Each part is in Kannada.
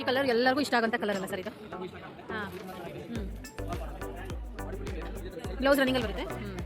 ಈ ಕಲರ್ ಎಲ್ಲರಿಗೂ ಇಷ್ಟ ಆಗೋಂಥ ಕಲರ್ ಅಲ್ಲ ಸರ್ ಇದು? ಹಾಂ. ಹ್ಞೂ ಬ್ಲೌಸ್ ರನ್ನಿಂಗಲ್ಲಿ ಬರುತ್ತೆ? ಹ್ಞೂ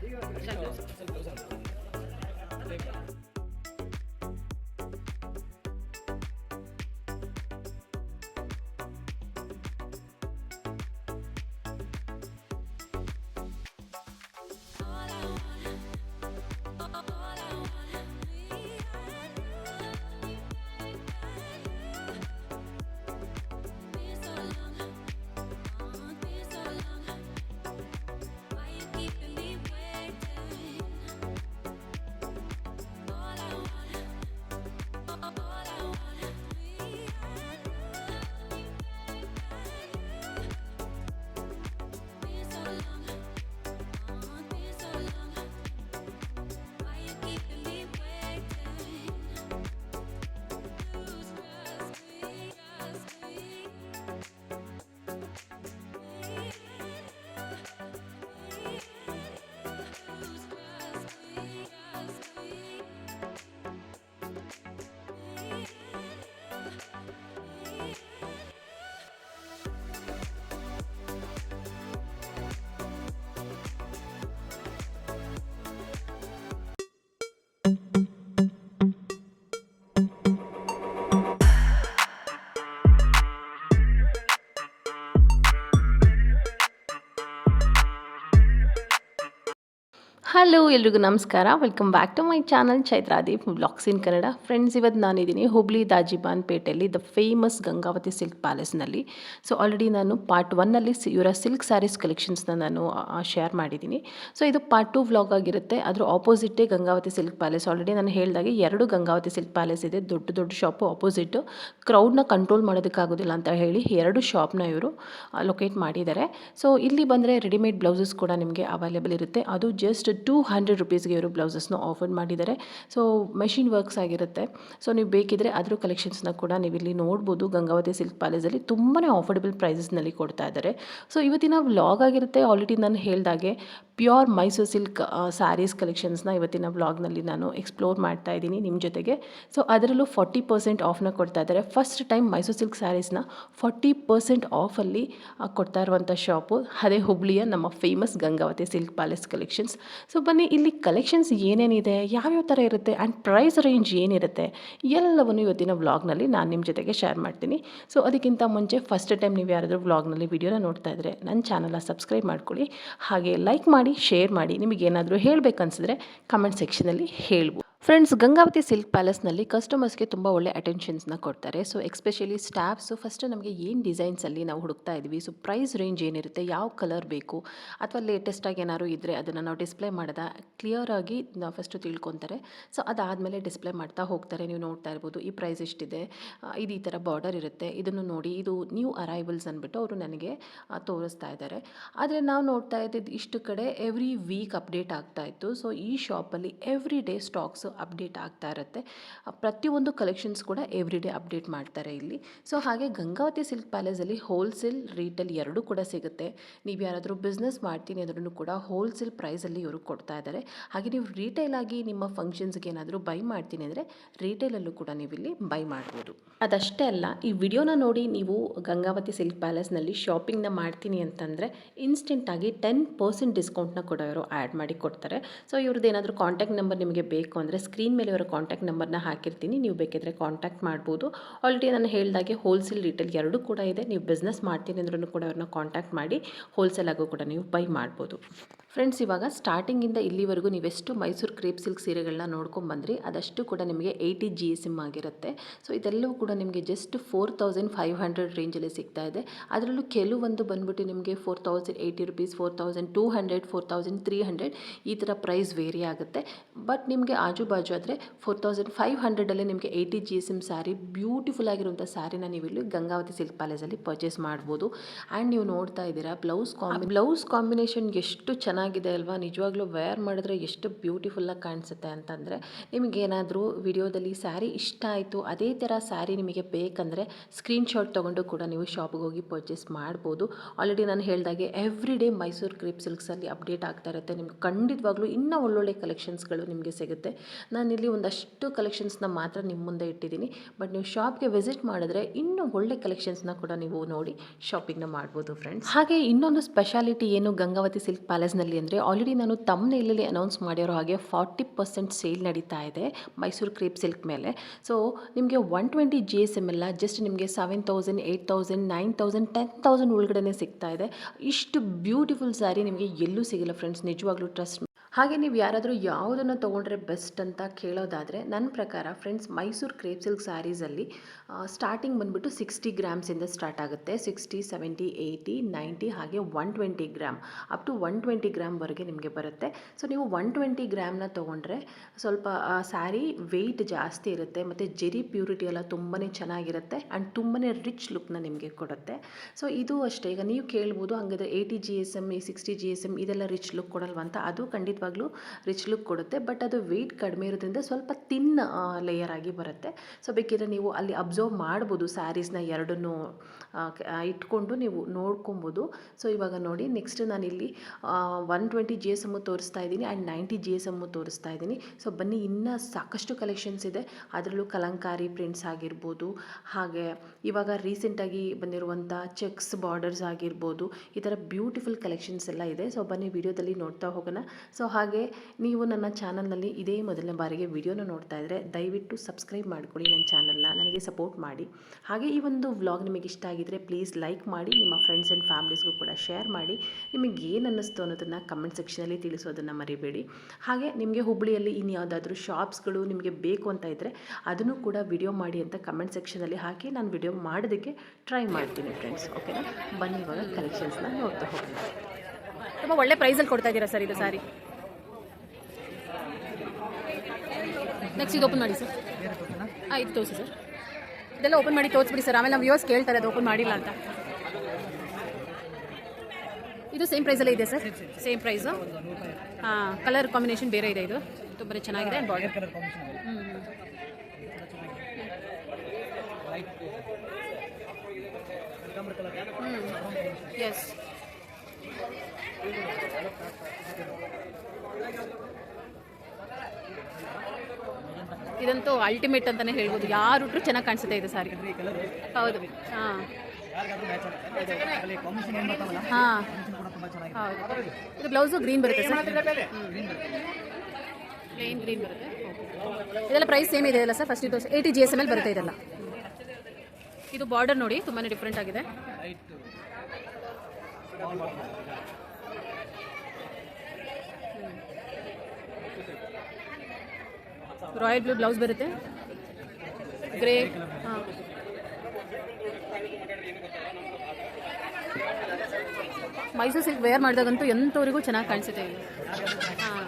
thank you ಹಲೋ ಎಲ್ರಿಗೂ ನಮಸ್ಕಾರ. Welcome back to my channel Chaitradeep blogs in Kannada friends ಇವತ್ತು ನಾನಿದ್ದೀನಿ ಹುಬ್ಳಿ ದಾಜಿಬಾನ್ ಪೇಟೆಯಲ್ಲಿ ದ ಫೇಮಸ್ ಗಂಗಾವತಿ ಸಿಲ್ಕ್ ಪ್ಯಾಲೇಸ್ನಲ್ಲಿ ಸೊ ಆಲ್ರೆಡಿ ನಾನು ಪಾರ್ಟ್ ಒನ್ನಲ್ಲಿ ಇವರ ಸಿಲ್ಕ್ ಸ್ಯಾರೀಸ್ ಕಲೆಕ್ಷನ್ಸ್ನ ನಾನು ಶೇರ್ ಮಾಡಿದ್ದೀನಿ. ಸೊ ಇದು ಪಾರ್ಟ್ ಟು ವ್ಲಾಗ್ ಆಗಿರುತ್ತೆ. ಅದರ ಆಪೋಸಿಟ್ಟೇ ಗಂಗಾವತಿ ಸಿಲ್ಕ್ ಪ್ಯಾಲೇಸ್ ಆಲ್ರೆಡಿ ನಾನು ಹೇಳಿದಾಗೆ ಎರಡು ಗಂಗಾವತಿ ಸಿಲ್ಕ್ ಪ್ಯಾಲೇಸ್ ಇದೆ. ದೊಡ್ಡ ದೊಡ್ಡ ಶಾಪು ಆಪೋಸಿಟ್ಟು ಕ್ರೌಡ್ನ ಕಂಟ್ರೋಲ್ ಮಾಡೋದಕ್ಕಾಗೋದಿಲ್ಲ ಅಂತ ಹೇಳಿ ಎರಡು ಶಾಪ್ನ ಇವರು ಲೊಕೇಟ್ ಮಾಡಿದ್ದಾರೆ. ಸೊ ಇಲ್ಲಿ ಬಂದರೆ ರೆಡಿಮೇಡ್ ಬ್ಲೌಸಸ್ ಕೂಡ ನಿಮಗೆ ಅವೈಲೇಬಲ್ ಇರುತ್ತೆ. ಅದು ಜಸ್ಟ್ ಟೂ ಹಂಡ್ರೆಡ್ ರುಪೀಸ್ಗೆ ಇವರು ಬ್ಲೌಸಸ್ನ ಆಫರ್ ಮಾಡಿದ್ದಾರೆ. ಸೊ ಮೆಷಿನ್ ವರ್ಕ್ಸ್ ಆಗಿರುತ್ತೆ. ಸೊ ನೀವು ಬೇಕಿದ್ರೆ ಅದ್ರ ಕಲೆಕ್ಷನ್ಸ್ನ ಕೂಡ ನೀವು ಇಲ್ಲಿ ನೋಡ್ಬೋದು. ಗಂಗಾವತಿ ಸಿಲ್ಕ್ ಪ್ಯಾಲೇಸಲ್ಲಿ ತುಂಬಾ ಆಫರ್ಡಬಲ್ ಪ್ರೈಸಸ್ನಲ್ಲಿ ಕೊಡ್ತಾ ಇದ್ದಾರೆ. ಸೊ ಇವತ್ತಿನ ವ್ಲಾಗ್ ಆಗಿರುತ್ತೆ. ಆಲ್ರೆಡಿ ನಾನು ಹೇಳ್ದಾಗೆ ಪ್ಯೂರ್ ಮೈಸೂರು ಸಿಲ್ಕ್ ಸ್ಯಾರೀಸ್ ಕಲೆಕ್ಷನ್ಸ್ನ ಇವತ್ತಿನ ವ್ಲಾಗ್ನಲ್ಲಿ ನಾನು ಎಕ್ಸ್ಪ್ಲೋರ್ ಮಾಡ್ತಾ ಇದ್ದೀನಿ ನಿಮ್ಮ ಜೊತೆಗೆ. ಸೊ ಅದರಲ್ಲೂ ಫಾರ್ಟಿ ಪರ್ಸೆಂಟ್ ಆಫ್ನ ಕೊಡ್ತಾ ಇದ್ದಾರೆ. ಫಸ್ಟ್ ಟೈಮ್ ಮೈಸೂರು ಸಿಲ್ಕ್ ಸ್ಯಾರೀಸ್ನ ಫಾರ್ಟಿ ಪರ್ಸೆಂಟ್ ಆಫಲ್ಲಿ ಕೊಡ್ತಾ ಇರುವಂಥ ಶಾಪು ಅದೇ ಹುಬ್ಳಿಯ ನಮ್ಮ famous Gangavathi silk palace collections so ಬನ್ನಿ, ಇಲ್ಲಿ ಕಲೆಕ್ಷನ್ಸ್ ಏನೇನಿದೆ, ಯಾವ್ಯಾವ ಥರ ಇರುತ್ತೆ ಆ್ಯಂಡ್ ಪ್ರೈಸ್ ರೇಂಜ್ ಏನಿರುತ್ತೆ ಎಲ್ಲವನ್ನು ಇವತ್ತಿನ ವ್ಲಾಗ್ನಲ್ಲಿ ನಾನು ನಿಮ್ಮ ಜೊತೆಗೆ ಶೇರ್ ಮಾಡ್ತೀನಿ. ಸೊ ಅದಕ್ಕಿಂತ ಮುಂಚೆ ಫಸ್ಟ್ ಟೈಮ್ ನೀವು ಯಾರಾದರೂ ವ್ಲಾಗ್ನಲ್ಲಿ ವಿಡಿಯೋನ ನೋಡ್ತಾ ಇದ್ದರೆ ನನ್ನ ಚಾನಲ್ನ ಸಬ್ಸ್ಕ್ರೈಬ್ ಮಾಡ್ಕೊಳ್ಳಿ. ಹಾಗೆ ಲೈಕ್ ಮಾಡಿ. ಶೇರ್ ಮಾಡಿ ನಿಮಗೇನಾದರೂ ಹೇಳಬೇಕನ್ಸಿದ್ರೆ ಕಮೆಂಟ್ ಸೆಕ್ಷನಲ್ಲಿ ಹೇಳ್ಬೋದು. ಫ್ರೆಂಡ್ಸ್ ಗಂಗಾವತಿ ಸಿಲ್ಕ್ ಪ್ಯಾಲೇಸ್ನಲ್ಲಿ ಕಸ್ಟಮರ್ಸ್ಗೆ ತುಂಬ ಒಳ್ಳೆ ಅಟೆನ್ಷನ್ಸ್ನ ಕೊಡ್ತಾರೆ. ಸೊ ಎಕ್ಸ್ಪೆಷಲಿ ಸ್ಟಾಫ್ಸು ಫಸ್ಟ್ ನಮಗೆ ಏನು ಡಿಸೈನ್ಸಲ್ಲಿ ನಾವು ಹುಡುಕ್ತಾ ಇದ್ವಿ? ಸೊ ಪ್ರೈಸ್ ರೇಂಜ್ ಏನಿರುತ್ತೆ? ಯಾವ ಕಲರ್ ಬೇಕು? ಅಥವಾ ಲೇಟೆಸ್ಟಾಗಿ ಏನಾದ್ರು ಇದ್ದರೆ ಅದನ್ನು ನಾವು ಡಿಸ್ಪ್ಲೇ ಮಾಡಿದ ಕ್ಲಿಯರಾಗಿ ನಾವು ಫಸ್ಟು ತಿಳ್ಕೊತಾರೆ. ಸೊ ಅದಾದಮೇಲೆ ಡಿಸ್ಪ್ಲೇ ಮಾಡ್ತಾ ಹೋಗ್ತಾರೆ. ನೀವು ನೋಡ್ತಾ ಇರ್ಬೋದು, ಈ ಪ್ರೈಸ್ ಎಷ್ಟಿದೆ? ಇದು ಈ ಥರ ಬಾರ್ಡರ್ ಇರುತ್ತೆ. ಇದನ್ನು ನೋಡಿ, ಇದು ನ್ಯೂ ಅರೈವಲ್ಸ್ ಅಂದ್ಬಿಟ್ಟು ಅವರು ನನಗೆ ತೋರಿಸ್ತಾ ಇದ್ದಾರೆ. ಆದರೆ ನಾವು ನೋಡ್ತಾ ಇದ್ದಿದ್ದು ಇಷ್ಟು ಕಡೆ ಎವ್ರಿ ವೀಕ್ ಅಪ್ಡೇಟ್ ಆಗ್ತಾ ಇತ್ತು. ಸೊ ಈ ಶಾಪಲ್ಲಿ ಎವ್ರಿ ಡೇ ಸ್ಟಾಕ್ಸು ಅಪ್ಡೇಟ್ ಆಗ್ತಾ ಇರುತ್ತೆ. ಪ್ರತಿಯೊಂದು ಕಲೆಕ್ಷನ್ಸ್ ಕೂಡ ಎವ್ರಿ ಡೇ ಅಪ್ಡೇಟ್ ಮಾಡ್ತಾರೆ ಇಲ್ಲಿ. ಸೊ ಹಾಗೆ ಗಂಗಾವತಿ ಸಿಲ್ಕ್ ಪ್ಯಾಲೇಸಲ್ಲಿ ಹೋಲ್ಸೇಲ್ ರೀಟೇಲ್ ಎರಡೂ ಕೂಡ ಸಿಗುತ್ತೆ. ನೀವು ಯಾರಾದರೂ ಬಿಸ್ನೆಸ್ ಮಾಡ್ತೀನಿ ಅಂದ್ರೂ ಕೂಡ ಹೋಲ್ಸೇಲ್ ಪ್ರೈಸಲ್ಲಿ ಇವರು ಕೊಡ್ತಾ ಇದ್ದಾರೆ ಹಾಗೆ ನೀವು ರೀಟೇಲ್ ಆಗಿ ನಿಮ್ಮ ಫಂಕ್ಷನ್ಸ್ಗೆ ಏನಾದರೂ ಬೈ ಮಾಡ್ತೀನಿ ಅಂದರೆ ರೀಟೇಲಲ್ಲೂ ಕೂಡ ನೀವು ಇಲ್ಲಿ ಬೈ ಮಾಡ್ಬೋದು. ಅದಷ್ಟೇ ಅಲ್ಲ, ಈ ವಿಡಿಯೋನ ನೋಡಿ ನೀವು ಗಂಗಾವತಿ ಸಿಲ್ಕ್ ಪ್ಯಾಲೇಸ್ನಲ್ಲಿ ಶಾಪಿಂಗ್ನ ಮಾಡ್ತೀನಿ ಅಂತಂದರೆ ಇನ್ಸ್ಟೆಂಟಾಗಿ ಟೆನ್ ಪರ್ಸೆಂಟ್ ಡಿಸ್ಕೌಂಟ್ನ ಕೂಡ ಇವರು ಆ್ಯಡ್ ಮಾಡಿ ಕೊಡ್ತಾರೆ. ಸೊ ಇವ್ರದ್ದು ಏನಾದರೂ ಕಾಂಟ್ಯಾಕ್ಟ್ ನಂಬರ್ ನಿಮಗೆ ಬೇಕು ಅಂದರೆ ಸ್ಕ್ರೀನ್ ಮೇಲೆ ಅವರ ಕಾಂಟ್ಯಾಕ್ಟ್ ನಂಬರ್ನ ಹಾಕಿರ್ತೀನಿ. ನೀವು ಬೇಕಿದ್ರೆ ಕಾಂಟ್ಯಾಕ್ಟ್ ಮಾಡ್ಬೋದು. ಆಲ್ರೆಡಿ ನಾನು ಹೇಳಿದಾಗೆ ಹೋಲ್ಸೇಲ್ ರಿಟೇಲ್ ಎರಡೂ ಕೂಡ ಇದೆ. ನೀವು ಬಿಸ್ನೆಸ್ ಮಾಡ್ತೀನಿ ಅಂದ್ರೂ ಕೂಡ ಅವ್ರನ್ನ ಕಾಂಟ್ಯಾಕ್ಟ್ ಮಾಡಿ ಹೋಲ್ಸೇಲ್ ಆಗು ಕೂಡ ನೀವು ಬೈ ಮಾಡ್ಬೋದು. ಫ್ರೆಂಡ್ಸ್ ಇವಾಗ ಸ್ಟಾರ್ಟಿಂಗಿಂದ ಇಲ್ಲಿವರೆಗೂ ನೀವೆಷ್ಟು ಮೈಸೂರು ಕ್ರೇಪ್ ಸಿಲ್ಕ್ ಸೀರೆಗಳನ್ನ ನೋಡ್ಕೊಂಡು ಬಂದ್ರಿ, ಅದಷ್ಟು ಕೂಡ ನಿಮಗೆ ಏಯ್ಟಿ ಜಿ ಎಸ್ ಎಂ ಆಗಿರುತ್ತೆ. ಸೊ ಇದೆಲ್ಲವೂ ಕೂಡ ನಿಮಗೆ just four thousand five hundred ರೇಂಜಲ್ಲಿ ಸಿಗ್ತಾ ಇದೆ. ಅದರಲ್ಲೂ ಕೆಲವೊಂದು ಬಂದ್ಬಿಟ್ಟು ನಿಮಗೆ four thousand eighty rupees four thousand two hundred four thousand three hundred ಈ ಥರ ಪ್ರೈಸ್ ವೇರಿ ಆಗುತ್ತೆ. ಬಟ್ ನಿಮಗೆ ಆಜು ಬಾಜು ಆದರೆ ಫೋರ್ ತೌಸಂಡ್ ಫೈವ್ ಹಂಡ್ರೆಡಲ್ಲೇ ನಿಮಗೆ eighty G S M saree beautiful ಆಗಿರುವಂಥ ಸ್ಯಾರಿನ ನೀವು ಇಲ್ಲಿ ಗಂಗಾವತಿ ಸಿಲ್ಕ್ ಪ್ಯಾಲೇಸಲ್ಲಿ ಪರ್ಚೇಸ್ ಮಾಡ್ಬೋದು. ಆ್ಯಂಡ್ ನೀವು ನೋಡ್ತಾ ಇದ್ದೀರಾ ಬ್ಲೌಸ್ ಕಾಂಬಿ ಬ್ಲೌಸ್ ಕಾಂಬಿನೇಷನ್ ಎಷ್ಟು ಚೆನ್ನಾಗಿದೆ ಅಲ್ವಾ? ನಿಜವಾಗ್ಲೂ ವೇರ್ ಮಾಡಿದ್ರೆ ಎಷ್ಟು ಬ್ಯೂಟಿಫುಲ್ಲಾಗಿ ಕಾಣಿಸುತ್ತೆ ಅಂತಂದರೆ ನಿಮಗೇನಾದರೂ ವಿಡಿಯೋದಲ್ಲಿ ಸ್ಯಾರಿ ಇಷ್ಟ ಆಯಿತು, ಅದೇ ಥರ ಸ್ಯಾರಿ ನಿಮಗೆ ಬೇಕಂದರೆ ಸ್ಕ್ರೀನ್ಶಾಟ್ ತೊಗೊಂಡು ಕೂಡ ನೀವು ಶಾಪ್ಗೆ ಹೋಗಿ ಪರ್ಚೇಸ್ ಮಾಡ್ಬೋದು. ಆಲ್ರೆಡಿ ನಾನು ಹೇಳಿದಾಗೆ ಎವ್ರಿ ಡೇ ಮೈಸೂರು ಕ್ರಿಪ್ ಸಿಲ್ಕ್ಸಲ್ಲಿ ಅಪ್ಡೇಟ್ ಆಗ್ತಾ ಇರುತ್ತೆ. ನಿಮ್ಗೆ ಖಂಡಿತವಾಗ್ಲೂ ಇನ್ನೂ ಒಳ್ಳೊಳ್ಳೆ ಕಲೆಕ್ಷನ್ಸ್ಗಳು ನಿಮಗೆ ಸಿಗುತ್ತೆ. ನಾನಿಲ್ಲಿ ಒಂದಷ್ಟು ಕಲೆಕ್ಷನ್ಸ್ನ ಮಾತ್ರ ನಿಮ್ಮ ಮುಂದೆ ಇಟ್ಟಿದ್ದೀನಿ. ಬಟ್ ನೀವು ಶಾಪ್ಗೆ ವಿಸಿಟ್ ಮಾಡಿದ್ರೆ ಇನ್ನೂ ಒಳ್ಳೆ ಕಲೆಕ್ಷನ್ಸ್ನ ಕೂಡ ನೀವು ನೋಡಿ ಶಾಪಿಂಗ್ನ ಮಾಡ್ಬೋದು ಫ್ರೆಂಡ್ಸ್ ಹಾಗೆ ಇನ್ನೊಂದು ಸ್ಪೆಷಾಲಿಟಿ ಏನು ಗಂಗಾವತಿ ಸಿಲ್ಕ್ ಪ್ಯಾಲೇಸ್ನಲ್ಲಿ ಅಂದರೆ ಆಲ್ರೆಡಿ ನಾನು ತಮ್ಮನೇಲಲ್ಲಿ ಅನೌನ್ಸ್ ಮಾಡಿರೋ ಹಾಗೆ ಫಾರ್ಟಿ ಪರ್ಸೆಂಟ್ ಸೇಲ್ ನಡೀತಾ ಇದೆ ಮೈಸೂರು ಕ್ರೇಪ್ ಸಿಲ್ಕ್ ಮೇಲೆ. ಸೊ ನಿಮಗೆ one twenty G S M ಎಲ್ಲ ಜಸ್ಟ್ ನಿಮಗೆ seven thousand eight thousand nine thousand ten thousand ಒಳಗಡೆ ಸಿಗ್ತಾ ಇದೆ. ಇಷ್ಟು ಬ್ಯೂಟಿಫುಲ್ ಸ್ಯಾರಿ ನಿಮಗೆ ಎಲ್ಲೂ ಸಿಗಲ್ಲ ಫ್ರೆಂಡ್ಸ್ ನಿಜವಾಗ್ಲೂ ಟ್ರಸ್ಟ್ ಹಾಗೆ ನೀವು ಯಾರಾದರೂ ಯಾವುದನ್ನು ತೊಗೊಂಡ್ರೆ ಬೆಸ್ಟ್ ಅಂತ ಕೇಳೋದಾದರೆ ನನ್ನ ಪ್ರಕಾರ ಫ್ರೆಂಡ್ಸ್ ಮೈಸೂರು ಕ್ರೇಪ್ ಸಿಲ್ಕ್ ಸ್ಯಾರೀಸಲ್ಲಿ ಸ್ಟಾರ್ಟಿಂಗ್ ಬಂದುಬಿಟ್ಟು ಸಿಕ್ಸ್ಟಿ ಗ್ರಾಮ್ಸಿಂದ ಸ್ಟಾರ್ಟ್ ಆಗುತ್ತೆ. ಸಿಕ್ಸ್ಟಿ ಸೆವೆಂಟಿ ಏಯ್ಟಿ ನೈಂಟಿ ಹಾಗೆ one twenty gram up to one twenty ಗ್ರಾಮ್ವರೆಗೆ ನಿಮಗೆ ಬರುತ್ತೆ. ಸೊ ನೀವು ಒನ್ ಟ್ವೆಂಟಿ ಗ್ರಾಮ್ನ ತೊಗೊಂಡ್ರೆ ಸ್ವಲ್ಪ ಸ್ಯಾರಿ ವೆಯ್ಟ್ ಜಾಸ್ತಿ ಇರುತ್ತೆ ಮತ್ತು ಜೆರಿ ಪ್ಯೂರಿಟಿ ಎಲ್ಲ ತುಂಬಾ ಚೆನ್ನಾಗಿರುತ್ತೆ ಆ್ಯಂಡ್ ತುಂಬಾ ರಿಚ್ ಲುಕ್ನ ನಿಮಗೆ ಕೊಡುತ್ತೆ. ಸೊ ಇದು ಅಷ್ಟೇ. ಈಗ ನೀವು ಕೇಳ್ಬೋದು ಹಂಗಾದ್ರೆ ಏಯ್ಟಿ ಜಿ ಎಸ್ ಎಂ ಈ ಸಿಕ್ಸ್ಟಿ ಜಿ ಎಸ್ ಎಂ ಇದೆಲ್ಲ ರಿಚ್ ಲುಕ್ ಕೊಡಲ್ವಂತ ಅದು ಅದು ಖಂಡಿತವಾಗ್ಲೂ ರಿಚ್ ಲುಕ್ ಕೊಡುತ್ತೆ ಬಟ್ ಅದು ವೆಯ್ಟ್ ಕಡಿಮೆ ಇರೋದ್ರಿಂದ ಸ್ವಲ್ಪ ತಿನ್ ಲೇಯರ್ ಆಗಿ ಬರುತ್ತೆ. ಸೊ ಬೇಕಿದ್ರೆ ನೀವು ಅಲ್ಲಿ ಅಬ್ಸರ್ವ್ ಮಾಡ್ಬೋದು ಸ್ಯಾರೀಸ್ನ ಎರಡನ್ನೂ ಇಟ್ಕೊಂಡು ನೀವು ನೋಡ್ಕೊಬೋದು. ಸೊ ಇವಾಗ ನೋಡಿ ನೆಕ್ಸ್ಟ್ ನಾನಿಲ್ಲಿ one twenty G S M ತೋರಿಸ್ತಾ ಇದ್ದೀನಿ and ninety G S M ತೋರಿಸ್ತಾ ಇದ್ದೀನಿ. ಸೊ ಬನ್ನಿ, ಇನ್ನೂ ಸಾಕಷ್ಟು ಕಲೆಕ್ಷನ್ಸ್ ಇದೆ. ಅದರಲ್ಲೂ ಕಲಂಕಾರಿ ಪ್ರಿಂಟ್ಸ್ ಆಗಿರ್ಬೋದು, ಹಾಗೆ ಇವಾಗ ರೀಸೆಂಟಾಗಿ ಬಂದಿರುವಂಥ ಚೆಕ್ಸ್ ಬಾರ್ಡರ್ಸ್ ಆಗಿರ್ಬೋದು, ಈ ಥರ ಬ್ಯೂಟಿಫುಲ್ ಕಲೆಕ್ಷನ್ಸ್ ಎಲ್ಲ ಇದೆ. ಸೊ ಬನ್ನಿ, ವಿಡಿಯೋದಲ್ಲಿ ನೋಡ್ತಾ ಹೋಗೋಣ. ಸೊ ಹಾಗೆ ನೀವು ನನ್ನ ಚಾನಲ್ನಲ್ಲಿ ಇದೇ ಮೊದಲನೇ ಬಾರಿಗೆ ವಿಡಿಯೋನ ನೋಡ್ತಾ ಇದ್ದರೆ ದಯವಿಟ್ಟು ಸಬ್ಸ್ಕ್ರೈಬ್ ಮಾಡಿಕೊಡಿ ನನ್ನ ಚಾನಲ್ನ, ನನಗೆ ಸಪೋರ್ಟ್ ಮಾಡಿ. ಹಾಗೆ ಈ ಒಂದು ವ್ಲಾಗ್ ನಿಮಗೆ ಇಷ್ಟ ಆಗಿದ್ದರೆ ಪ್ಲೀಸ್ ಲೈಕ್ ಮಾಡಿ ನಿಮ್ಮ ಫ್ರೆಂಡ್ಸ್ ಆ್ಯಂಡ್ ಫ್ಯಾಮ್ಲೀಸ್ಗೂ ಕೂಡ ಶೇರ್ ಮಾಡಿ. ನಿಮಗೆ ಏನು ಅನ್ನಿಸ್ತು ಅನ್ನೋದನ್ನು ಕಮೆಂಟ್ ಸೆಕ್ಷನಲ್ಲಿ ತಿಳಿಸೋದನ್ನು ಮರಿಬೇಡಿ. ಹಾಗೆ ನಿಮಗೆ ಹುಬ್ಬಳ್ಳಿಯಲ್ಲಿ ಇನ್ಯಾವುದಾದ್ರೂ ಶಾಪ್ಸ್ಗಳು ನಿಮಗೆ ಬೇಕು ಅಂತ ಇದ್ದರೆ ಅದನ್ನು ಕೂಡ ವಿಡಿಯೋ ಮಾಡಿ ಅಂತ ಕಮೆಂಟ್ ಸೆಕ್ಷನಲ್ಲಿ ಹಾಕಿ ನಾನು ವಿಡಿಯೋ ಮಾಡೋದಕ್ಕೆ ಟ್ರೈ ಮಾಡ್ತೀನಿ ಫ್ರೆಂಡ್ಸ್ ಓಕೆನಾ ಬನ್ನಿ ಇವಾಗ ಕಲೆಕ್ಷನ್ಸ್ನ ನೋಡ್ತಾ ಹೋಗೋಣ. ತುಂಬ ಒಳ್ಳೆ ಪ್ರೈಸಲ್ಲಿ ಕೊಡ್ತಾ ಇದ್ದೀರಾ ಸರ್ ಇದು ಸಾರಿ ನೆಕ್ಸ್ಟ್ ಇದು ಓಪನ್ ಮಾಡಿ ಸರ್ ಹಾಂ ಇದು ತೋರಿಸಿ ಸರ್ ಇದೆಲ್ಲ ಓಪನ್ ಮಾಡಿ ತೋರಿಸ್ಬಿಡಿ ಸರ್ ಆಮೇಲೆ ನಾವು ವ್ಯೂಸ್ ಕೇಳ್ತಾರೆ ಅದು ಓಪನ್ ಮಾಡಿಲ್ಲ ಅಂತ. ಇದು ಸೇಮ್ ಪ್ರೈಸಲ್ಲೇ ಇದೆ ಸರ್ ಸೇಮ್ ಪ್ರೈಸು ಹಾಂ ಕಲರ್ ಕಾಂಬಿನೇಷನ್ ಬೇರೆ ಇದೆ ಇದು. ತುಂಬಾ ಚೆನ್ನಾಗಿದೆ ಬಾರ್ಡರ್ ಹ್ಞೂ ಎಸ್ ಇದಂತೂ ಅಲ್ಟಿಮೇಟ್ ಅಂತಾನೆ ಹೇಳ್ಬೋದು. ಯಾರು ಉಟ್ರು ಚೆನ್ನಾಗಿ ಕಾಣಿಸುತ್ತೆ ಇದೆ ಸಾರಿ. ಹೌದು. ಹಾಂ. ಹಾಂ. ಹೌದು. ಇದು ಬ್ಲೌಸು ಗ್ರೀನ್ ಬರುತ್ತೆ ಸರ್? ಪ್ಲೇನ್ ಗ್ರೀನ್ ಬರುತ್ತೆ. ಇದೆಲ್ಲ ಪ್ರೈಸ್ ಸೇಮ್ ಇದೆ ಅಲ್ಲ ಸರ್? ಫಸ್ಟ್ ಇದು eighty G S M L ಬರುತ್ತೆ ಇದೆಲ್ಲ. ಇದು ಬಾರ್ಡರ್ ನೋಡಿ ತುಂಬಾ ಡಿಫ್ರೆಂಟ್ ಆಗಿದೆ. ರಾಯಲ್ ಬ್ಲೂ ಬ್ಲೌಸ್ ಬರುತ್ತೆ. ಗ್ರೇ ಹಾಂ. ಮೈಸೂರು ಸಿಲ್ಕ್ ವೇರ್ ಮಾಡಿದಾಗಂತೂ ಎಂಥವರಿಗೂ ಚೆನ್ನಾಗಿ ಕಾಣಿಸುತ್ತೆ ಇದು ಹಾಂ.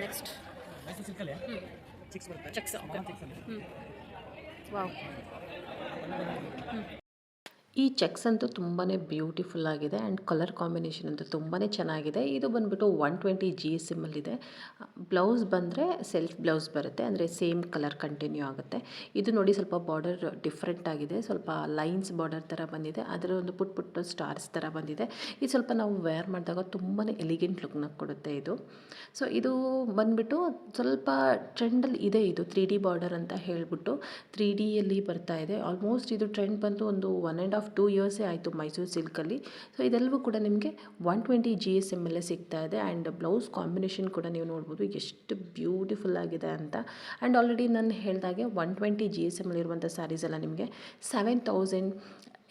ನೆಕ್ಸ್ಟ್ ಚೆಕ್ಸ್ ಹ್ಞೂ ವಾವ್ ಈ ಚೆಕ್ಸ್ ಅಂತೂ ತುಂಬಾ ಬ್ಯೂಟಿಫುಲ್ ಆಗಿದೆ ಆ್ಯಂಡ್ ಕಲರ್ ಕಾಂಬಿನೇಷನ್ ಅಂತೂ ತುಂಬಾ ಚೆನ್ನಾಗಿದೆ. ಇದು ಬಂದುಬಿಟ್ಟು ಒನ್ ಟ್ವೆಂಟಿ ಜಿ ಎಸ್ ಎಮ್ಮಲ್ಲಿದೆ ಬ್ಲೌಸ್ ಬಂದರೆ ಸೆಲ್ಫ್ ಬ್ಲೌಸ್ ಬರುತ್ತೆ, ಅಂದರೆ ಸೇಮ್ ಕಲರ್ ಕಂಟಿನ್ಯೂ ಆಗುತ್ತೆ. ಇದು ನೋಡಿ ಸ್ವಲ್ಪ ಬಾರ್ಡರ್ ಡಿಫ್ರೆಂಟ್ ಆಗಿದೆ, ಸ್ವಲ್ಪ ಲೈನ್ಸ್ ಬಾರ್ಡರ್ ಥರ ಬಂದಿದೆ, ಅದರ ಒಂದು ಪುಟ್ ಪುಟ್ಟ ಸ್ಟಾರ್ಸ್ ಥರ ಬಂದಿದೆ. ಇದು ಸ್ವಲ್ಪ ನಾವು ವೇರ್ ಮಾಡಿದಾಗ ತುಂಬಾ ಎಲಿಗೆಂಟ್ ಲುಕ್ನ ಕೊಡುತ್ತೆ ಇದು. ಸೊ ಇದು ಬಂದುಬಿಟ್ಟು ಸ್ವಲ್ಪ ಟ್ರೆಂಡಲ್ಲಿ ಇದೆ ಇದು ತ್ರೀ ಡಿ ಬಾರ್ಡರ್ ಅಂತ ಹೇಳಿಬಿಟ್ಟು ತ್ರೀ ಡಿಯಲ್ಲಿ ಬರ್ತಾ ಇದೆ. ಆಲ್ಮೋಸ್ಟ್ ಇದು ಟ್ರೆಂಡ್ ಬಂದು ಒಂದು ಒನ್ ಆ್ಯಂಡ್ ಹಾಫ್ ಟೂ ಇಯರ್ಸೇ ಆಯಿತು ಮೈಸೂರು ಸಿಲ್ಕಲ್ಲಿ ಸೊ ಇದೆಲ್ಲವೂ ಕೂಡ ನಿಮಗೆ one twenty G S M ಎಲ್ಲೇ ಸಿಗ್ತಾ ಇದೆ. ಆ್ಯಂಡ್ ಬ್ಲೌಸ್ ಕಾಂಬಿನೇಷನ್ ಕೂಡ ನೀವು ನೋಡ್ಬೋದು. ಎಷ್ಟು ಬ್ಯೂಟಿಫುಲ್ ಆಗಿದೆ ಅಂತ. ಆ್ಯಂಡ್ ಆಲ್ರೆಡಿ ನಾನು ಹೇಳಿದಾಗೆ one twenty G S M ಇರುವಂಥ ಸ್ಯಾರೀಸ್ ಎಲ್ಲ ನಿಮಗೆ seven thousand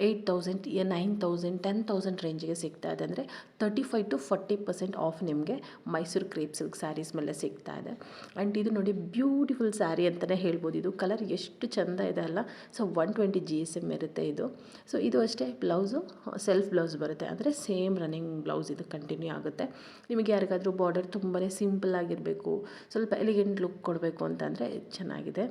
eight thousand nine thousand ten thousand ರೇಂಜಿಗೆ ಸಿಗ್ತಾ ಇದೆ ಅಂದರೆ thirty five to forty percent off ನಿಮಗೆ ಮೈಸೂರು ಕ್ರೇಪ್ ಸಿಲ್ಕ್ ಸ್ಯಾರೀಸ್ ಮೇಲೆ ಸಿಗ್ತಾ ಇದೆ. ಆ್ಯಂಡ್ ಇದು ನೋಡಿ ಬ್ಯೂಟಿಫುಲ್ ಸ್ಯಾರಿ ಅಂತಲೇ ಹೇಳ್ಬೋದು. ಇದು ಕಲರ್ ಎಷ್ಟು ಚೆಂದ ಇದೆ ಅಲ್ಲ. So one twenty G S M ಇರುತ್ತೆ ಇದು. ಸೊ ಇದು ಅಷ್ಟೇ ಬ್ಲೌಸು ಸೆಲ್ಫ್ ಬ್ಲೌಸ್ ಬರುತ್ತೆ. ಅಂದರೆ ಸೇಮ್ ರನ್ನಿಂಗ್ ಬ್ಲೌಸ್ ಇದು ಕಂಟಿನ್ಯೂ ಆಗುತ್ತೆ. ನಿಮಗೆ ಯಾರಿಗಾದರೂ ಬಾರ್ಡರ್ ತುಂಬಾ ಸಿಂಪಲ್ ಆಗಿರಬೇಕು. ಸ್ವಲ್ಪ ಎಲಿಗೆಂಟ್ ಲುಕ್ ಕೊಡಬೇಕು ಅಂತಂದರೆ ಚೆನ್ನಾಗಿದೆ.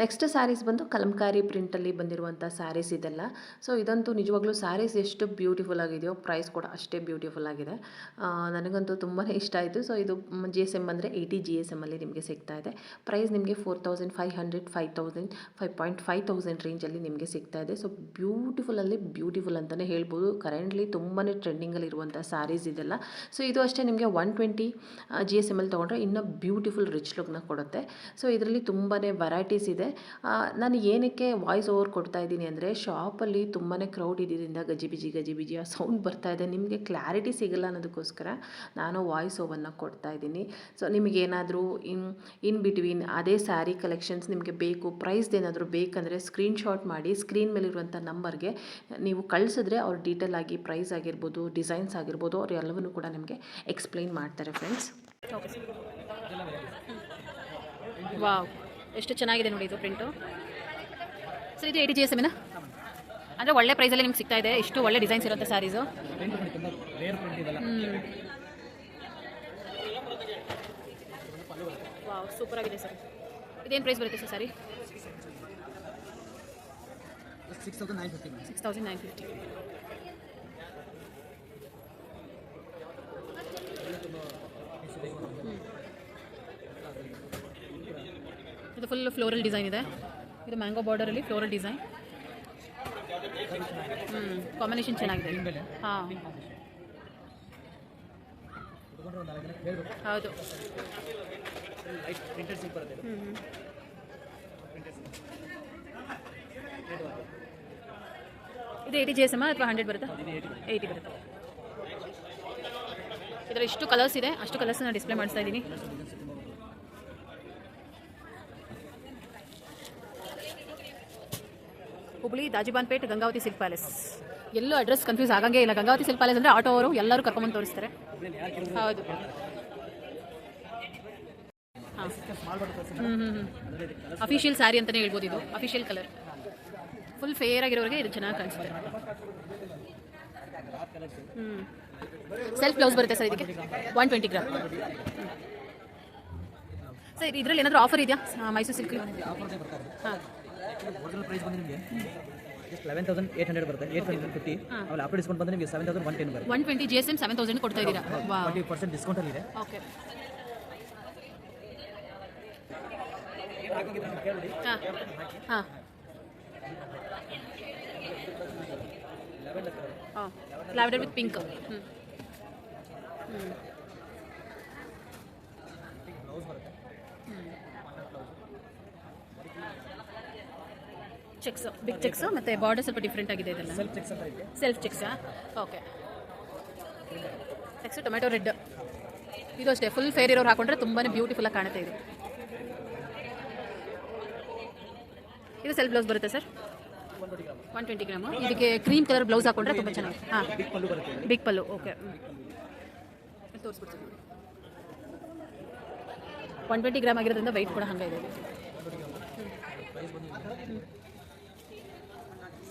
ನೆಕ್ಸ್ಟ್ ಸ್ಯಾರೀಸ್ ಬಂದು ಕಲಂಕಾರಿ ಪ್ರಿಂಟಲ್ಲಿ ಬಂದಿರುವಂಥ ಸ್ಯಾರೀಸ್ ಇದೆಲ್ಲ. ಸೊ ಇದಂತೂ ನಿಜವಾಗ್ಲೂ ಸ್ಯಾರೀಸ್ ಎಷ್ಟು ಬ್ಯೂಟಿಫುಲ್ ಆಗಿದೆಯೋ ಪ್ರೈಸ್ ಕೂಡ ಅಷ್ಟೇ ಬ್ಯೂಟಿಫುಲ್ ಆಗಿದೆ. ನನಗಂತೂ ತುಂಬಾ ಇಷ್ಟ ಆಯಿತು. ಸೊ ಇದು ಜಿ ಎಸ್ ಎಂ ಅಂದರೆ ಏಯ್ಟಿ ಜಿ ಎಸ್ ಎಮ್ಮಲ್ಲಿ ನಿಮಗೆ ಸಿಗ್ತಾ ಇದೆ. ಪ್ರೈಸ್ ನಿಮಗೆ four thousand five hundred five thousand five point five thousand ರೇಂಜಲ್ಲಿ ನಿಮಗೆ ಸಿಗ್ತಾ ಇದೆ. ಸೊ ಬ್ಯೂಟಿಫುಲ್ಲಲ್ಲಿ ಬ್ಯೂಟಿಫುಲ್ ಅಂತಲೇ ಹೇಳ್ಬೋದು. ಕರೆಂಟ್ಲಿ ತುಂಬಾ ಟ್ರೆಂಡಿಂಗಲ್ಲಿ ಇರುವಂಥ ಸ್ಯಾರೀಸ್ ಇದೆಲ್ಲ. ಸೊ ಇದು ಅಷ್ಟೇ ನಿಮಗೆ one twenty G S M L ತೊಗೊಂಡ್ರೆ ಇನ್ನೂ ಬ್ಯೂಟಿಫುಲ್ ರಿಚ್ ಲುಕ್ನ ಕೊಡುತ್ತೆ. ಸೊ ಇದರಲ್ಲಿ ತುಂಬಾ ವೆರೈಟೀಸ್ ಇದೆ. ಆ, ನಾನು ಏನಕ್ಕೆ ವಾಯ್ಸ್ ಓವರ್ ಕೊಡ್ತಾ ಇದ್ದೀನಿ ಅಂದರೆ ಶಾಪಲ್ಲಿ ತುಂಬಾ ಕ್ರೌಡ್ ಇದ್ದಿದ್ದರಿಂದ ಗಜಿಬಿಜಿ ಗಜಿಬಿಜಿ ಆ ಸೌಂಡ್ ಬರ್ತಾ ಇದೆ. ನಿಮಗೆ ಕ್ಲಾರಿಟಿ ಸಿಗಲ್ಲ ಅನ್ನೋದಕ್ಕೋಸ್ಕರ ನಾನು ವಾಯ್ಸ್ ಓವರ್ನ ಕೊಡ್ತಾ ಇದ್ದೀನಿ. ಸೊ ನಿಮಗೇನಾದರೂ ಇನ್ ಇನ್ ಬಿಟ್ವೀನ್ ಅದೇ ಸ್ಯಾರಿ ಕಲೆಕ್ಷನ್ಸ್ ನಿಮಗೆ ಬೇಕು ಪ್ರೈಸ್ ಏನಾದರೂ ಬೇಕಂದರೆ ಸ್ಕ್ರೀನ್ಶಾಟ್ ಮಾಡಿ ಸ್ಕ್ರೀನ್ ಮೇಲಿರುವಂಥ ನಂಬರ್ಗೆ ನೀವು ಕಳಿಸಿದ್ರೆ ಅವ್ರು ಡೀಟೇಲ್ ಆಗಿ ಪ್ರೈಸ್ ಆಗಿರ್ಬೋದು ಡಿಸೈನ್ಸ್ ಆಗಿರ್ಬೋದು ಅವ್ರು ಎಲ್ಲವನ್ನೂ ಕೂಡ ನಿಮಗೆ ಎಕ್ಸ್ಪ್ಲೈನ್ ಮಾಡ್ತಾರೆ ಫ್ರೆಂಡ್ಸ್ ವಾವ್ ಎಷ್ಟು ಚೆನ್ನಾಗಿದೆ ನೋಡಿ ಇದು ಪ್ರಿಂಟು. ಸರ್ ಇದು ಏಯ್ಟಿ ಜಿ ಎಸ್ ಎಮ್ನ ಅಂದರೆ ಒಳ್ಳೆ ಪ್ರೈಸಲ್ಲಿ ನಿಮ್ಗೆ ಸಿಗ್ತಾ ಇದೆ. ಇಷ್ಟು ಒಳ್ಳೆ ಡಿಸೈನ್ಸ್ ಇರುತ್ತೆ ಸ್ಯಾರೀಸು ವಾವ್ ಸೂಪರ್ ಆಗಿದೆ ಸರ್. ಇದೇನು ಪ್ರೈಸ್ ಬರುತ್ತೆ sir sari six thousand nine fifty six thousand nine fifty ಇದು ಫುಲ್ ಫ್ಲೋರಲ್ ಡಿಸೈನ್ ಇದೆ. ಇದು ಮ್ಯಾಂಗೋ ಬಾರ್ಡರಲ್ಲಿ ಫ್ಲೋರಲ್ ಡಿಸೈನ್ ಹ್ಞೂ ಕಾಂಬಿನೇಷನ್ ಚೆನ್ನಾಗಿದೆ. ಹಾಂ. ಹೌದು. ಇದು. ಏಯ್ಟಿ ಜಿ ಎಸ್ ಎಂ ಅಥವಾ ಹಂಡ್ರೆಡ್ ಬರುತ್ತಾ? ಏಯ್ಟಿ ಬರುತ್ತೆ. ಇದರ ಇಷ್ಟು ಕಲರ್ಸ್ ಇದೆ. ಅಷ್ಟು ಕಲರ್ಸ್ ನಾನು ಡಿಸ್ಪ್ಲೇ ಮಾಡಿಸ್ತಾ ಇದ್ದೀನಿ. ಹುಬ್ಳಿ, ದಾಜಿಬಾನ್ಪೇಟ್, ಗಂಗಾವತಿ ಸಿಲ್ಕ್ ಪ್ಯಾಲೇಸ್ ಎಲ್ಲೂ ಅಡ್ರೆಸ್ ಕನ್ಫ್ಯೂಸ್ ಆಗಂಗೆ ಇಲ್ಲ. ಗಂಗಾವತಿ ಸಿಲ್ಕ್ ಪ್ಯಾಲೇಸ್ ಅಂದರೆ ಆಟೋ ಅವರು ಎಲ್ಲರೂ ಕರ್ಕೊಂಡು ತೋರಿಸ್ತಾರೆ. ಹೌದು. ಹಾಂ. ಹ್ಞೂ ಹ್ಞೂ ಅಫಿಷಿಯಲ್ ಸ್ಯಾರಿ ಅಂತಲೇ ಹೇಳ್ಬೋದು ಇದು. ಅಫಿಷಿಯಲ್ ಕಲರ್ ಫುಲ್ ಫೇರ್ ಆಗಿರೋರಿಗೆ ಇದು ಚೆನ್ನಾಗಿ ಕಾಣಿಸುತ್ತೆ. ಸೆಲ್ಫ್ ಬ್ಲೌಸ್ ಬರುತ್ತೆ ಸರ್ ಇದಕ್ಕೆ. ಒನ್ ಟ್ವೆಂಟಿ ಗ್ರಾಮ್ ಸರ್, ಇದರಲ್ಲಿ ಏನಾದರೂ ಆಫರ್ ಇದೆಯಾ? ಮೈಸೂರು ಸಿಲ್ಕ್ ಹಾಂ. ಪ್ರೈಸ್ ಬಂದು ನಿಮಗೆ? Just eleven thousand eight hundred ಬರುತ್ತೆ. ಏಟ್ ಹಂಡ್ರೆಡ್ ಫಿಫ್ಟಿ ಆಮೇಲೆ ಆಫರ್ ಡಿಸ್ಕೌಂಟ್ ಬಂದರೆ ನಿಮಗೆ ಸೆವೆನ್ ತೌಸಂಡ್ ಒನ್ ಟೆನ್ ಬರುತ್ತೆ. One twenty G S M seven thousand ಕೊಡ್ತಾ ಇದ್ದೀರಾ? ವಾ ಟ್ವೆಂಟಿ ಪರ್ಸೆಂಟ್ ಡಿಸ್ಕೌಂಟಲ್ಲಿ ಇದೆ. ಓಕೆ ಹಾಂ. ಹಾಂ. ಹಾಂ. ಲ್ಯಾವೆಂಡರ್ ವಿತ್ ಪಿಂಕ್ ಹ್ಞೂ ಹ್ಞೂ ಚೆಕ್ಸ್ ಬಿಗ್ ಚೆಕ್ಸ್ ಮತ್ತೆ ಬಾರ್ಡರ್ ಸ್ವಲ್ಪ ಡಿಫ್ರೆಂಟ್ ಆಗಿದೆ ಇದೆಲ್ಲ. ಸೆಲ್ಫ್ ಚೆಕ್ಸ್ ಅಂತ ಇದೆ. ಸೆಲ್ಫ್ ಚೆಕ್ಸಾ ಓಕೆ ನೆಕ್ಸ್ಟ್ ಟೊಮೆಟೊ ರೆಡ್ ಇದು ಅಷ್ಟೇ ಫುಲ್ ಫೇರ್ ಇರೋರು ಹಾಕೊಂಡ್ರೆ ತುಂಬಾನೇ ಬ್ಯೂಟಿಫುಲ್ ಆಗಿ ಕಾಣುತ್ತೆ ಇದು. ಇದು ಸೆಲ್ಫ್ ಬ್ಲೌಸ್ ಬರುತ್ತೆ ಸರ್? One twenty gram. ಇದಕ್ಕೆ ಕ್ರೀಮ್ ಕಲರ್ ಬ್ಲೌಸ್ ಹಾಕೊಂಡ್ರೆ ತುಂಬ ಚೆನ್ನಾಗಿ. ಹಾಂ. ಬಿಗ್ ಪಲ್ಲು ಬರುತ್ತೆ ಬಿಗ್ ಪಲ್ಲು ಓಕೆ ತೋರಿಸ್ಬಿಡ್ತೀನಿ ಒನ್ ಟ್ವೆಂಟಿ ಗ್ರಾಮ್ ಆಗಿರೋದ್ರಿಂದ ವೆಯ್ಟ್ ಕೂಡ ಹಂಗೆ ಇದೆ.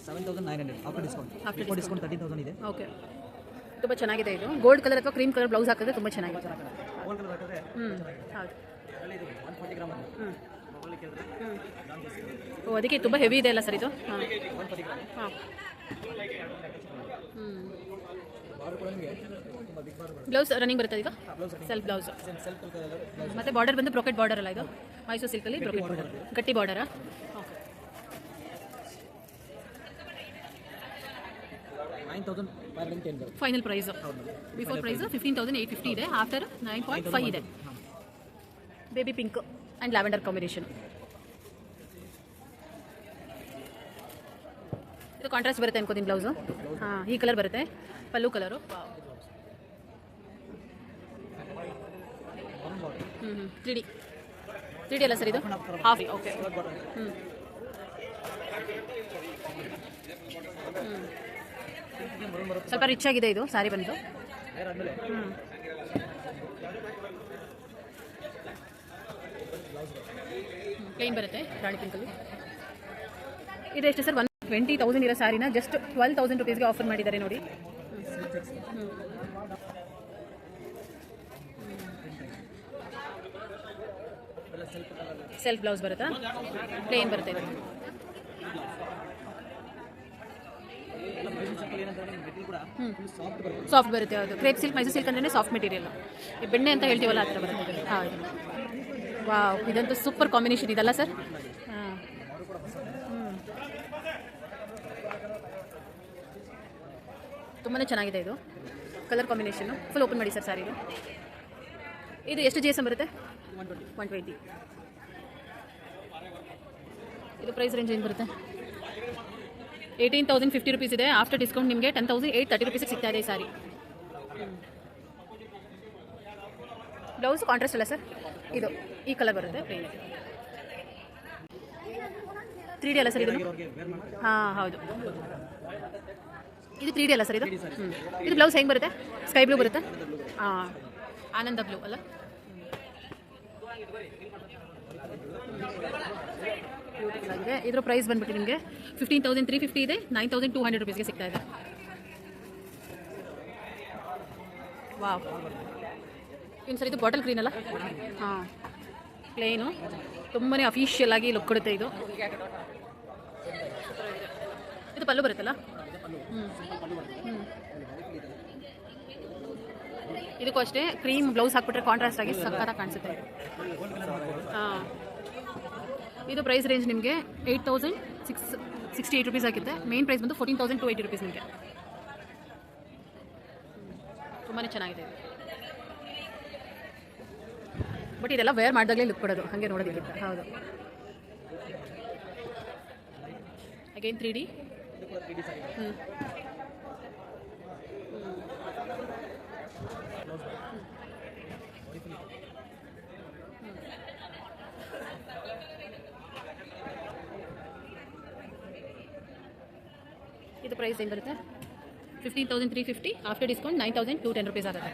Seven thousand nine hundred. Offer discount offer discount thirteen thousand ಇದೆ. ಓಕೆ ತುಂಬ ಚೆನ್ನಾಗಿದೆ ಇದು. ಗೋಲ್ಡ್ ಕಲರ್ ಅಥವಾ ಕ್ರೀಮ್ ಕಲರ್ ಬ್ಲೌಸ್ ಹಾಕಿದ್ರೆ ತುಂಬ ಚೆನ್ನಾಗಿದೆ. ಗೋಲ್ಡ್ ಕಲರ್ ಹಾಕಿದ್ರೆ ಹ್ಞೂ ಹೌದು. ಇದು ಓ ಅದಕ್ಕೆ ತುಂಬ ಹೆವಿ ಇದೆ ಅಲ್ಲ ಸರ್ ಇದು? ಹಾಂ. ಹಾಂ. ಬ್ಲೌಸ್ ರನ್ನಿಂಗ್ ಬರುತ್ತೆ. ಈಗ? ಬ್ಲೌಸ್ ಸೆಲ್ಫ್ ಬ್ಲೌಸ್ ಮತ್ತೆ ಬಾರ್ಡರ್ ಬಂದು ಬ್ರೊಕೆಟ್ ಬಾರ್ಡರ್ ಅಲ್ಲ ಇದು? ಮೈಸೂರು ಸಿಲ್ಕಲ್ಲಿ ಬ್ರೊಕೆಟ್ ಬಾರ್ಡರ್ ಗಟ್ಟಿ ಬಾರ್ಡರಾ nine thousand five hundred ten ಬರುತ್ತೆ. Final price before price fifteen thousand eight fifty ಇದೆ. ಆಫ್ಟರ್ ನೈನ್ ಪಾಯಿಂಟ್ ಫೈವ್ ಇದೆ baby pink and lavender combination ಇದು ಕಾಂಟ್ರಾಸ್ಟ್ ಬರುತ್ತೆ ಅನ್ಕೋತೀನಿ ಬ್ಲೌಸು ಹಾಂ ಈ ಕಲರ್ ಬರುತ್ತೆ. ಪಲ್ಲು ಕಲರು ಹ್ಞೂ ಹ್ಞೂ ತ್ರೀ ಡಿ ತ್ರೀ ಡಿ ಅಲ್ಲ ಸರ್ ಇದು? ಹಾಫ್ ಓಕೆ ಹ್ಞೂ ಸ್ವಲ್ಪ ರಿಚ್ ಆಗಿದೆ ಇದು, ಸಾರಿ ಬಂದು ಪ್ಲೇನ್ ಬರುತ್ತೆ, ರಾಣಿ ಪಿಂಕಲ್ಲಿ ಇದು ಎಷ್ಟು ಸರ್? ಒನ್ ಟ್ವೆಂಟಿ ತೌಸಂಡ್ ಇರೋ ಸಾರಿನ ಜಸ್ಟ್ ಟ್ವೆಲ್ ತೌಸಂಡ್ ರುಪೀಸ್ಗೆ ಆಫರ್ ಮಾಡಿದ್ದಾರೆ ನೋಡಿ. ಸೆಲ್ಫ್ ಬ್ಲೌಸ್ ಬರುತ್ತಾ? ಪ್ಲೇನ್ ಬರುತ್ತೆ ಸಾಫ್ಟ್ ಬರುತ್ತೆ. ಅದು ಕ್ರೇಪ್ ಸಿಲ್ಕ್ ಮೈಸೂರು ಸಿಲ್ಕ್ ಅಂದ್ರೆ ಸಾಫ್ಟ್ ಮೆಟೀರಿಯಲ್ ಈ ಬೆಣ್ಣೆ ಅಂತ ಹೇಳ್ತೀವಲ್ಲ ಆ ಥರ ಬರುತ್ತೆ. ಹೌದು. ವಾವ್ ಇದಂತೂ ಸೂಪರ್ ಕಾಂಬಿನೇಷನ್ ಇದಲ್ಲ ಸರ್ ಹಾಂ. ತುಂಬಾ ಚೆನ್ನಾಗಿದೆ ಇದು. ಕಲರ್ ಕಾಂಬಿನೇಷನ್ ಫುಲ್ ಓಪನ್ ಮಾಡಿ ಸರ್ ಸಾರಿ ಇದು. ಇದು ಎಷ್ಟು ಜಿ ಎಸ್ ಎಂ ಬರುತ್ತೆ? ಒನ್ ಟ್ವೆಂಟಿ ಇದು ಪ್ರೈಸ್ ರೇಂಜ್ ಏನು ಬರುತ್ತೆ? ಏಯ್ಟೀನ್ ತೌಸಂಡ್ ಫಿಫ್ಟಿ ರುಪೀಸ್ ಇದೆ. ಆಫ್ಟರ್ ಡಿಸ್ಕೌಂಟ್ ನಿಮಗೆ ten thousand eight thirty rupees ಸಿಗ್ತಾ ಇದೆ ಈ ಸಾರಿ. ಬ್ಲೌಸ್ ಕಾಂಟ್ರಾಸ್ಟ್ ಅಲ್ಲ ಸರ್ ಇದು ಈ ಕಲರ್ ಬರುತ್ತೆ. ಪ್ಲೇನ್ ತ್ರೀ ಡಿ ಅಲ್ಲ ಸರ್ ಇದು? ಹಾಂ ಹೌದು. ಇದು ತ್ರೀ ಡಿ ಅಲ್ಲ ಸರ್ ಇದು? ಇದು ಬ್ಲೌಸ್ ಹೆಂಗೆ ಬರುತ್ತೆ? ಸ್ಕೈ ಬ್ಲೂ ಬರುತ್ತೆ? ಹಾಂ. ಆನಂದ ಬ್ಲೂ ಅಲ್ಲ? ಬ್ಯೂಟಿಫುಲ್ ಇದರ ಪ್ರೈಸ್ ಬಂದ್ಬಿಟ್ಟು ನಿಮಗೆ. ಫಿಫ್ಟೀನ್ ತೌಸಂಡ್ ತ್ರೀ ಫಿಫ್ಟಿ ಇದೆ. ನೈನ್ ತೌಸಂಡ್ ಟೂ ಹಂಡ್ರೆಡ್ ರುಪೀಸ್ಗೆ ಸಿಗ್ತಾ ಇದೆ. ವಾವ್ ಇನ್ನು ಸರ್, ಇದು ಬಾಟಲ್ ಗ್ರೀನ್ ಅಲ್ಲ? ಹಾಂ. ಪ್ಲೇನು ತುಂಬಾ ಅಫಿಷಿಯಲ್ ಆಗಿ ಲುಕ್ ಕೊಡುತ್ತೆ ಇದು. ಇದು ಪಲ್ಲು ಬರುತ್ತಲ್ಲ? ಹ್ಞೂ ಹ್ಞೂ ಇದಕ್ಕೂ ಅಷ್ಟೇ ಕ್ರೀಮ್ ಬ್ಲೌಸ್ ಹಾಕ್ಬಿಟ್ರೆ ಕಾಂಟ್ರಾಸ್ಟ್ ಆಗಿ ಸಕ್ಕತ್ತಾಗಿ ಕಾಣಿಸುತ್ತೆ. ಹಾಂ. ಇದು ಪ್ರೈಸ್ ರೇಂಜ್ ನಿಮಗೆ eight thousand six sixty eight rupees ಆಗುತ್ತೆ. ಮೇನ್ ಪ್ರೈಸ್ ಬಂದು fourteen thousand two eighty rupees ನಿಮಗೆ. ತುಂಬಾ ಚೆನ್ನಾಗಿದೆ ಬಟ್ ಇದೆಲ್ಲ ವೇರ್ ಮಾಡಿದಾಗಲೇ ಲುಕ್ ಕೊಡೋದು. ಹಾಗೆ ನೋಡೋದಿಲ್ಲ ಹೌದು. ಅಗೇನ್ ತ್ರೀ ಡಿ ಹ್ಞೂ ಪ್ರೈಸ್ ಏನು ಬರುತ್ತೆ? Fifteen thousand three fifty after discount nine thousand two ten rupees ಆಗುತ್ತೆ.